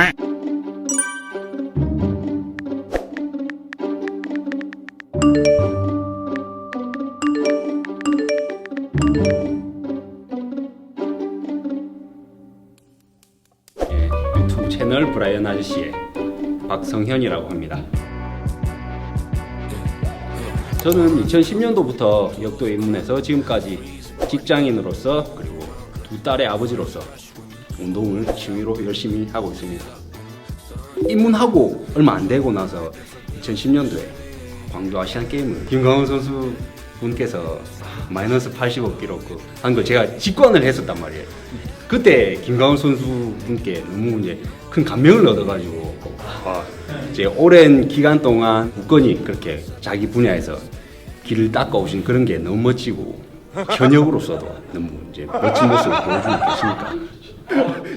예, 유튜브 채널 브라이언 아저씨의 박성현이라고 합니다. 저는 2010년도부터 역도에 입문해서 지금까지 직장인으로서 그리고 두 딸의 아버지로서 운동을 취미로 열심히 하고 있습니다. 입문하고 얼마 안 되고 나서 2010년도에 광주 아시안 게임을 김강훈 선수 분께서 마이너스 85kg 한걸 제가 직관을 했었단 말이에요. 그때 김강훈 선수 분께 너무 이제 큰 감명을 얻어가지고 와, 이제 오랜 기간 동안 굳건히 그렇게 자기 분야에서 길을 닦아오신 그런 게 너무 멋지고 현역으로서도 너무 이제 멋진 모습을 보여주고 계시니까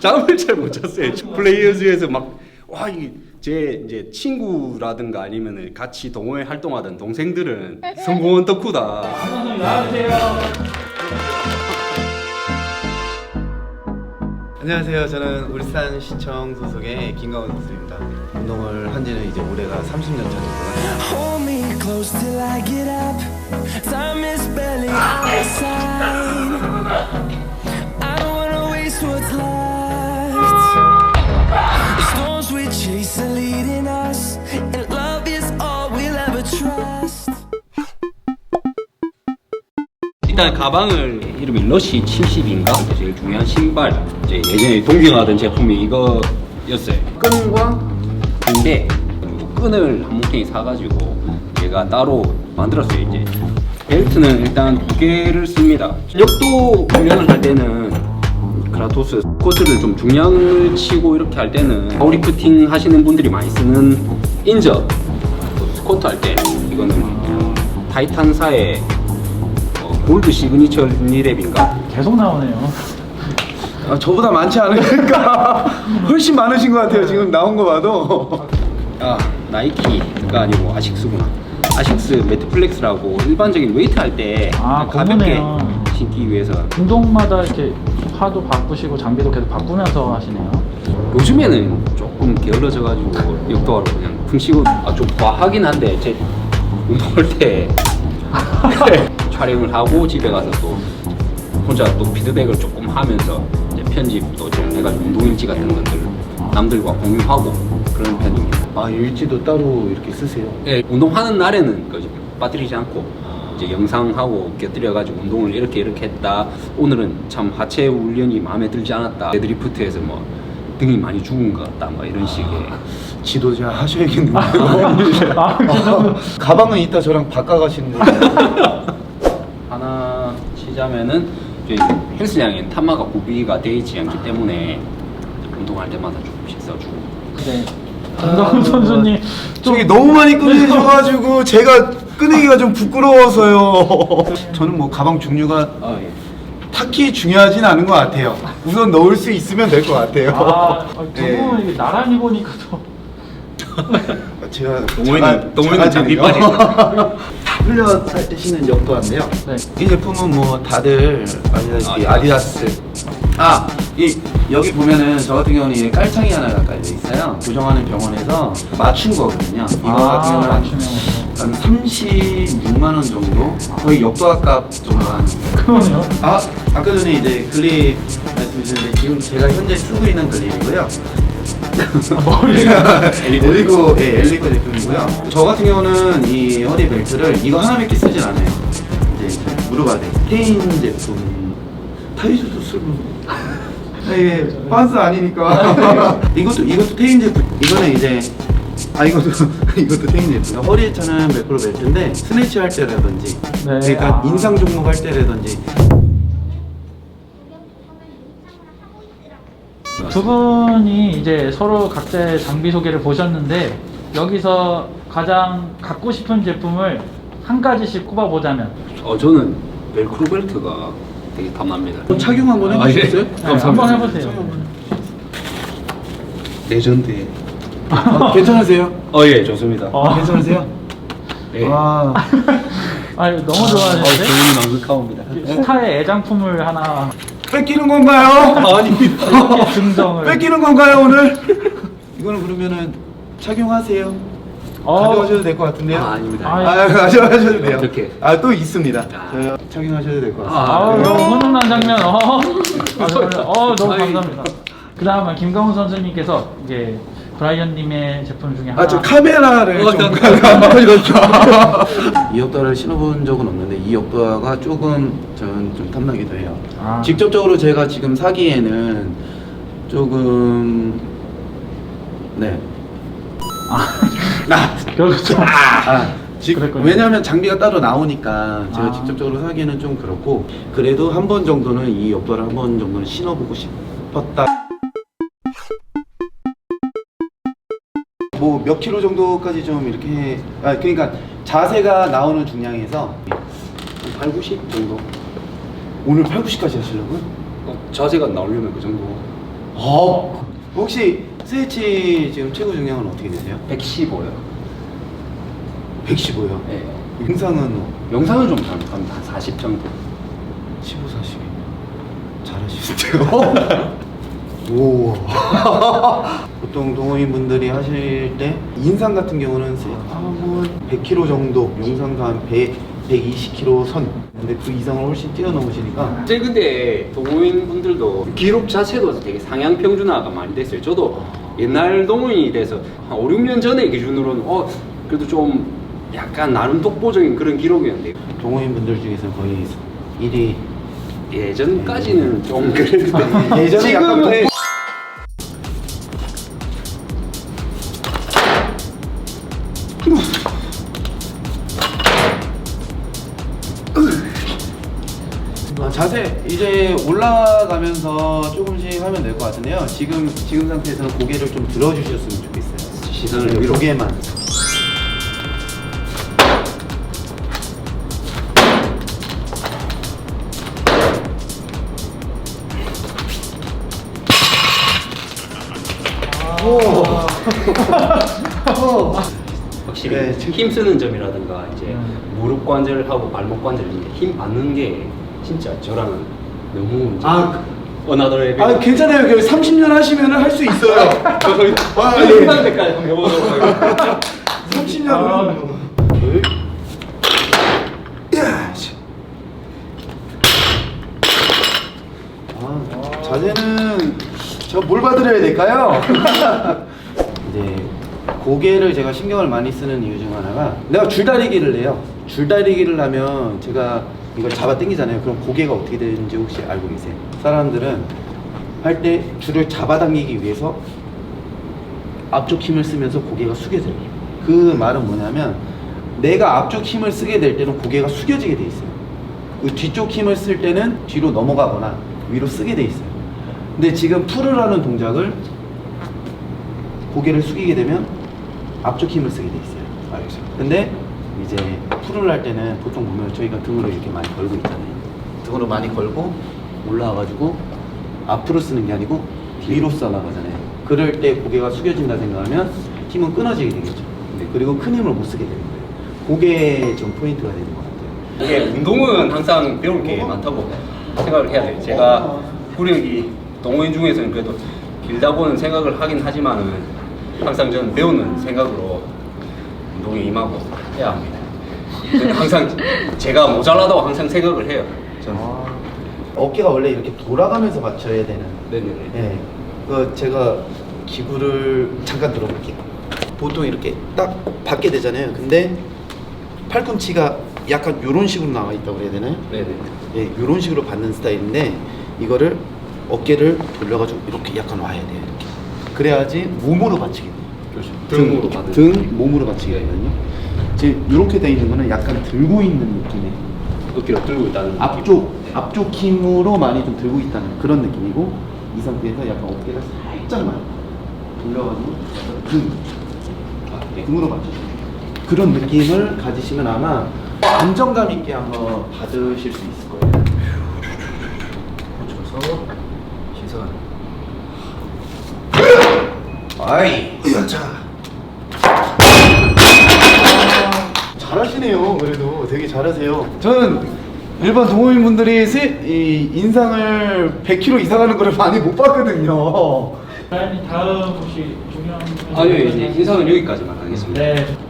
잠을 잘 못 잤어요. 플레이어즈에서 막 와 이게 제 이제 친구라든가 아니면 같이 동호회 활동하던 동생들은 성공한 덕후다. 안녕하세요. 저는 울산 시청 소속의 김가원 선수입니다. 운동을 한 지는 이제 올해가 30년 차니까 Hold me close till I get up. Time is barely on our side. I don't wanna waste what's left. 일단 가방을 이름이 러시 70인가? 제일 중요한 신발 이제 예전에 동경하던 제품이 이거였어요. 끈과? 그리고 끈을 한 뭉탱이 사가지고 제가 따로 만들었어요 이제. 벨트는 일단 두 개를 씁니다. 역도 훈련을 할 때는 크라토스 코스를 좀 중량을 치고 이렇게 할 때는 파워리프팅 하시는 분들이 많이 쓰는 인저 또 스쿼트 할 때 이거는 타이탄사의 어, 골드 시그니처 리랩인가? 계속 나오네요. 아, 저보다 많지 않으니까 훨씬 많으신 것 같아요. 지금 나온 거 봐도 아 나이키가 아니고 아식스구나. 아식스 매트플렉스라고 일반적인 웨이트 할 때 아, 가볍게 고무네요. 신기 위해서 운동마다 이렇게 파도 바꾸시고 장비도 계속 바꾸면서 하시네요. 요즘에는 조금 게을러져가지고 역도하러 그냥 풍시고 아, 좀 과하긴 한데 제 운동할 때 촬영을 하고 집에 가서 또 혼자 또 피드백을 조금 하면서 이제 편집도 좀 해가지고 운동일지 같은 것들 남들과 공유하고 그런 편입니다. 아 일지도 따로 이렇게 쓰세요. 예, 운동하는 날에는 그 빠뜨리지 않고 이제 영상하고 곁들여가지고 운동을 이렇게 이렇게 했다. 오늘은 참 하체 훈련이 마음에 들지 않았다. 데드리프트에서 뭐 등이 많이 죽은 것 같다. 뭐 이런 식의 지도 잘 하셔야겠는데요. 아, 어, 가방은 이따 저랑 바꿔가시는 거예요. 하나 치자면은 저희 헬스장엔 탄마가 구비가 돼 있지 않기 때문에 운동할 때마다 조금씩 써주고. 네. 김강훈 선수님 좀 저기 너무 많이 끊으셔가지고 제가 끊기가 좀 부끄러워서요. 저는 뭐 가방 종류가 아 예. 딱히 중요하진 않은 것 같아요. 우선 넣을 수 있으면 될 것 같아요. 아, 두 예. 분은 이게 나란히 보니까 더 제가 동호회는- 자가- 동호회는 자가지네요. 훈련할 때 신는 역도한데요. 네. 이 제품은 뭐 다들 아시다시피 아, 아디다스. 아, 이 여기 보면은 저 같은 경우는 이 깔창이 하나가 깔려 있어요. 고정하는 병원에서 맞춘 거거든요. 이거 같은 아, 경우는 맞추네요. 한 36만 원 정도, 거의 역도합값 정도 하는. 그러네요. 아, 아까 전에 이제 글립 말씀드렸는데 지금 제가 현재 쓰고 있는 글립이고요. 머리가 엘리코. 엘리코, 예, 엘리코 제품이고요. 저 같은 경우는 이 허리 벨트를 이거 하나밖에 쓰진 않아요. 이제 무릎 아래 테인 제품 타이즈도 쓰고. 이게 반스 아니니까. 이것도 이것도 테인 제품. 이거는 이제 아 이것도 이것도 테인 제품. 허리에 차는 매크로 벨트인데 스네치 할 때라든지, 네, 그러니까 아. 인상 종목 할 때라든지 두 분이 이제 서로 각자의 장비 소개를 보셨는데 여기서 가장 갖고 싶은 제품을 한 가지씩 꼽아보자면 어 저는 벨크로 벨트가 되게 탐납니다. 착용 한번 아, 예. 해보셨어요? 네, 한번 해보세요. 레전드. 아, 괜찮으세요? 어 예 좋습니다. 어. 괜찮으세요? 예. 와. 아 너무 어, 좋아하시는데 좋은 망극하옵니다. 스타의 애장품을 하나 뺏기는 건가요? 아닙니다. 증정을 뺏기는 건가요 오늘? 이거는 그러면은 착용하세요. 어. 가져가셔도 될 것 같은데요. 아, 아닙니다. 아, 아, 가져가셔도 돼요. 어떻게? 아, 또 있습니다. 아. 저 착용하셔도 될 것 같습니다. 아, 아우, 그래요? 훈훈한 장면. 어, 아, 정말, 어 너무. 감사합니다. 그 다음은 김강훈 선수님께서 이제 브라이언님의 제품 중에 하나. 아, 저 카메라를 어, 좀 나- 바꿔주셨죠. 이 역도를 신어본 적은 없는데 이 역도가 조금 저는 좀 탐나기도 해요. 아. 직접적으로 제가 지금 사기에는 조금 네. 아, 그렇죠. 아, 직- 그랬군요. 왜냐하면 장비가 따로 나오니까 제가 아. 직접적으로 사기에는 좀 그렇고 그래도 한 번 정도는 이 역도를 한번 정도는 신어보고 싶었다. 뭐 몇 킬로 정도까지 좀 이렇게 해- 아 그러니까 자세가 나오는 중량에서 8, 90 정도. 오늘 8, 90까지 하시려고요? 어, 자세가 나오려면 그 정도. 어. 혹시 스위치 지금 최고 중량은 어떻게 되세요? 115요. 115요. 네. 영상은 영상은 좀 잘못합니다. 한40 정도. 15, 40. 잘하시는데요? 오. 보통 동호인 분들이 하실 때 인상 같은 경우는 한 100kg 정도, 용상도 한 100, 120kg 선. 근데 그 이상을 훨씬 뛰어넘으시니까 근데 동호인 분들도 기록 자체도 되게 상향 평준화가 많이 됐어요. 저도 옛날 동호인이 돼서 한 5, 6년 전에 기준으로는 어 그래도 좀 약간 나름 독보적인 그런 기록이었는데 동호인 분들 중에서 거의 1위. 예전까지는 좀 그랬는데 예전에 약간 지금은 더- 아, 자세 이제 올라가면서 조금씩 하면 될 것 같은데요. 지금 지금 상태에서는 고개를 좀 들어주셨으면 좋겠어요. 시선을 위로. 고개만. 확실히 네, 지금- 힘 쓰는 점이라든가 이제 음. 무릎 관절하고 발목 관절 이제 힘 받는 게 진짜 저랑은 너무 이제 아, 어나더 레벨. 아 괜찮아요. 30년 하시면 할 수 있어요. 아, 아, 예. 끝날 때까지 한번 해보도록 하겠습니다. 30년. 아. 아, 자세는 저뭘 봐드려야 될까요? 이제 고개를 제가 신경을 많이 쓰는 이유 중 하나가 내가 줄다리기를 해요. 줄다리기를 하면 제가 이걸 잡아 당기잖아요. 그럼 고개가 어떻게 되는지 혹시 알고 계세요? 사람들은 할 때 줄을 잡아당기기 위해서 앞쪽 힘을 쓰면서 고개가 숙여져요. 그 말은 뭐냐면 내가 앞쪽 힘을 쓰게 될 때는 고개가 숙여지게 돼 있어요. 그 뒤쪽 힘을 쓸 때는 뒤로 넘어가거나 위로 쓰게 돼 있어요. 근데 지금 풀을 하는 동작을 고개를 숙이게 되면 앞쪽 힘을 쓰게 돼 있어요. 알겠죠? 근데 이제 풀을 할 때는 보통 보면 저희가 등으로 이렇게 많이 걸고 있잖아요. 등으로 많이 걸고 올라와가지고 앞으로 쓰는 게 아니고 뒤로 써나가잖아요. 그럴 때 고개가 숙여진다 생각하면 힘은 끊어지게 되겠죠. 네, 그리고 큰 힘을 못 쓰게 되는 거예요. 그게 좀 포인트가 되는 것 같아요. 이게 운동은 항상 배울 게 많다고 생각을 해야 돼요. 제가 구력이 동호인 중에서는 그래도 길다고는 생각을 하긴 하지만은 항상 저는 배우는 생각으로 운동에 임하고 해야 합니다. 항상 제가 모자라다고 항상 생각을 해요. 저는. 어깨가 원래 이렇게 돌아가면서 맞춰야 되는. 네네네. 네. 그 제가 기구를 잠깐 들어볼게요. 보통 이렇게 딱 받게 되잖아요. 근데 팔꿈치가 약간 이런 식으로 나와 있다고 그래야 되나요? 네네. 예, 이런 식으로 받는 스타일인데 이거를 어깨를 돌려가지고 이렇게 약간 와야 돼요. 이렇게. 그래야지 몸으로 받치게 돼요. 그렇죠. 등으로 받는. 등, 몸으로 받치게 되거든요. 지금 이렇게 돼 있는 거는 약간 들고 있는 느낌의 어깨를 들고 있다는 느낌. 앞쪽 앞쪽 힘으로 많이 좀 들고 있다는 그런 느낌이고 이 상태에서 약간 어깨가 살짝만 돌려가지고 등 아, 네. 등으로 맞추시면 그런 느낌을 가지시면 아마 안정감 있게 한번 받으실 수 거예요. 맞춰서 시선. 아이, 자. 잘하시네요. 그래도 되게 잘하세요. 저는 일반 동호인 분들이 세, 이 인상을 100kg 이상 하는 거를 많이 못 봤거든요. 다음 혹시 중요한 아니요 이제 인사는 여기까지만 하겠습니다. 네.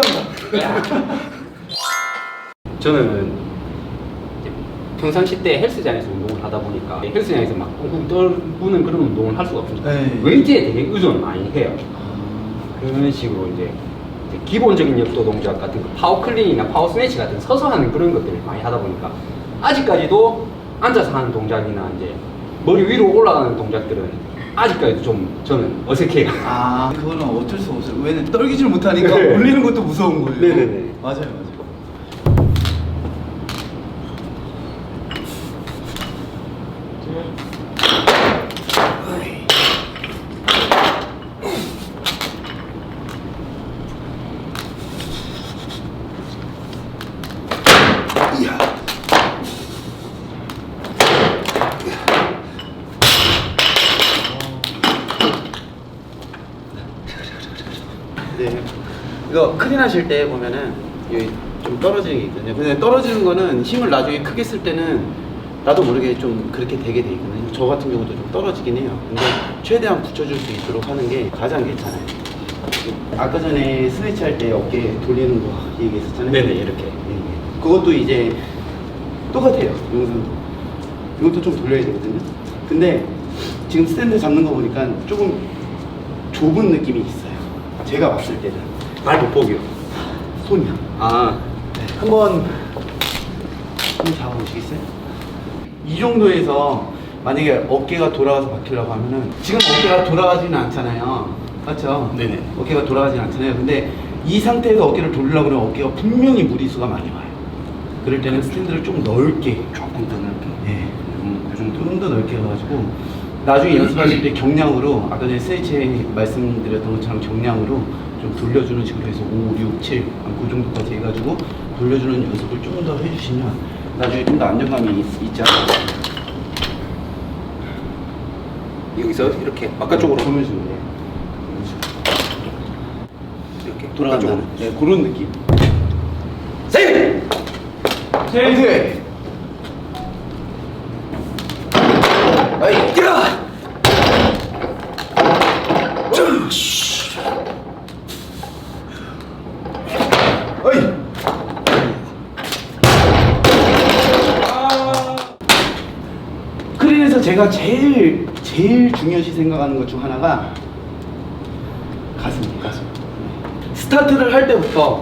감사합니다. 저는 이제 평상시 때 헬스장에서 운동을 하다 보니까 헬스장에서 막 꽁꽁 떨구는 그런 운동을 할 수가 없습니다. 네. 웨이트에 되게 의존을 많이 해요. 그런 식으로 이제, 이제 기본적인 역도 동작 같은 거, 파워 클린이나 파워 스매치 같은 서서 하는 그런 것들을 많이 하다 보니까 아직까지도 앉아서 하는 동작이나 이제 머리 위로 올라가는 동작들은 아직까지도 좀 저는 어색해요. 아, 그거는 어쩔 수 없어요. 왜냐면 떨기질 못하니까 네. 올리는 것도 무서운 거예요. 네네네. 맞아요, 맞아요. 네. 이거 클린 하실 때 보면은 여기 좀 떨어지는 게 있거든요. 근데 떨어지는 거는 힘을 나중에 크게 쓸 때는 나도 모르게 좀 그렇게 되게 돼 있거든요. 저 같은 경우도 좀 떨어지긴 해요. 근데 최대한 붙여줄 수 있도록 하는 게 가장 괜찮아요. 아까 전에 스위치 할 때 어깨 돌리는 거 얘기했었잖아요. 네네, 이렇게. 예, 예. 그것도 이제 똑같아요. 이것은 이것도 좀 돌려야 되거든요. 근데 지금 스탠드 잡는 거 보니까 조금 좁은 느낌이 있어요. 제가 봤을 때는 발못 보기요. 손이요. 아, 한번 한번 잡아보시겠어요? 이 정도에서 만약에 어깨가 돌아가서 박히려고 하면은 지금 어깨가 돌아가지는 않잖아요. 맞죠? 네네. 어깨가 돌아가지는 않잖아요. 근데 이 상태에서 어깨를 돌리려고 그러면 어깨가 분명히 무리수가 많이 와요. 그럴 때는 스탠드를 좀 넓게 조금 더 넓게. 네. 음, 그 정도. 좀더 넓게 해가지고 나중에 연습하실 때 경량으로 아까 전에 스위치 말씀드렸던 것처럼 경량으로 좀 돌려주는 식으로 해서 5, 6, 7, 그 정도까지 해가지고 돌려주는 연습을 좀더 해주시면 나중에 좀 더 안정감이 있, 있지 않을까 여기서 이렇게 바깥쪽으로 보면서 네. 이렇게 바깥쪽으로. 네, 그런 느낌 세이브! 파이팅! 아이 야! 어이! 크린에서 제가 제일 제일 중요시 생각하는 것 중 하나가 가슴이에요, 가슴. 스타트를 할 때부터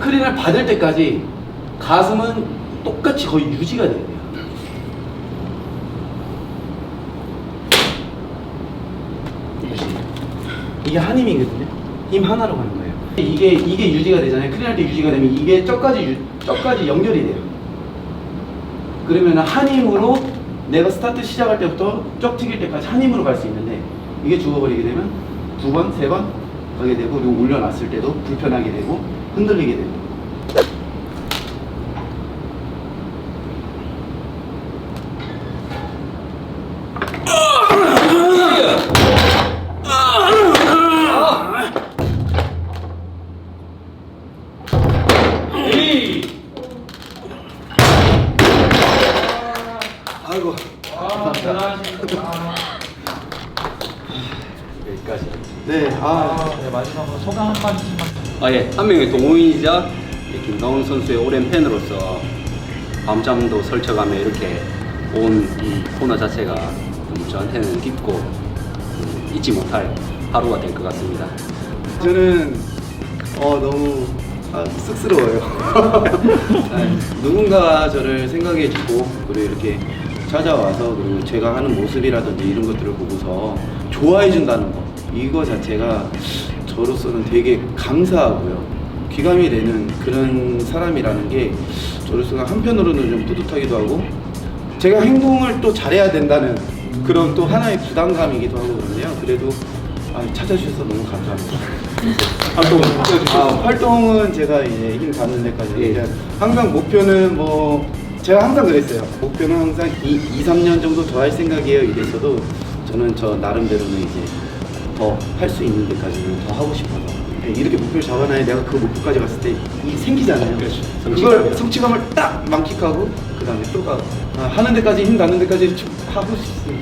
크린을 받을 때까지 가슴은 똑같이 거의 유지가 돼요. 이게 한 힘이거든요. 힘 하나로 가는 거예요. 이게 이게 유지가 되잖아요. 크린 할때 유지가 되면 이게 저까지 유, 저까지 연결이 돼요. 그러면 한 힘으로 내가 스타트 시작할 때부터 쩍 튀길 때까지 한 힘으로 갈 수 있는데 이게 죽어버리게 되면 두 번, 세 번 가게 되고 그리고 올려놨을 때도 불편하게 되고 흔들리게 되고 아, 대단하십니다. 여기까지. 네, 아, 아, 네, 마지막으로 소감 한 아, 예. 한 명의 동호인이자 이 김강훈 선수의 오랜 팬으로서 밤잠도 설쳐가며 이렇게 온 이 코너 자체가 좀 저한테는 깊고 음, 잊지 못할 하루가 될 것 같습니다. 저는 어 너무 아, 쑥스러워요. 아, 누군가가 저를 생각해주고 그리고 이렇게 찾아와서 그리고 제가 하는 모습이라든지 이런 것들을 보고서 좋아해준다는 거 이거 자체가 저로서는 되게 감사하고요. 귀감이 되는 그런 사람이라는 게 저로서는 한편으로는 좀 뿌듯하기도 하고 제가 행동을 또 잘해야 된다는 그런 또 하나의 부담감이기도 하고 그런데요. 그래도 아, 찾아주셔서 너무 감사합니다. 활동을 아, 활동은 제가 이제 힘 닿는 데까지. 예. 항상 목표는 뭐 제가 항상 그랬어요. 목표는 항상 이 2, 3년 정도 더 할 생각이에요. 이랬어도 저는 저 나름대로는 이제 더 할 수 있는 데까지는 더 하고 싶어서 이렇게 목표를 잡아놔야 내가 그 목표까지 갔을 때 이 생기잖아요. 그렇죠. 그걸. 성취감을 딱 만끽하고 그 다음에 또 가. 아, 하는 데까지 힘 닿는 데까지 쭉 하고 싶어요.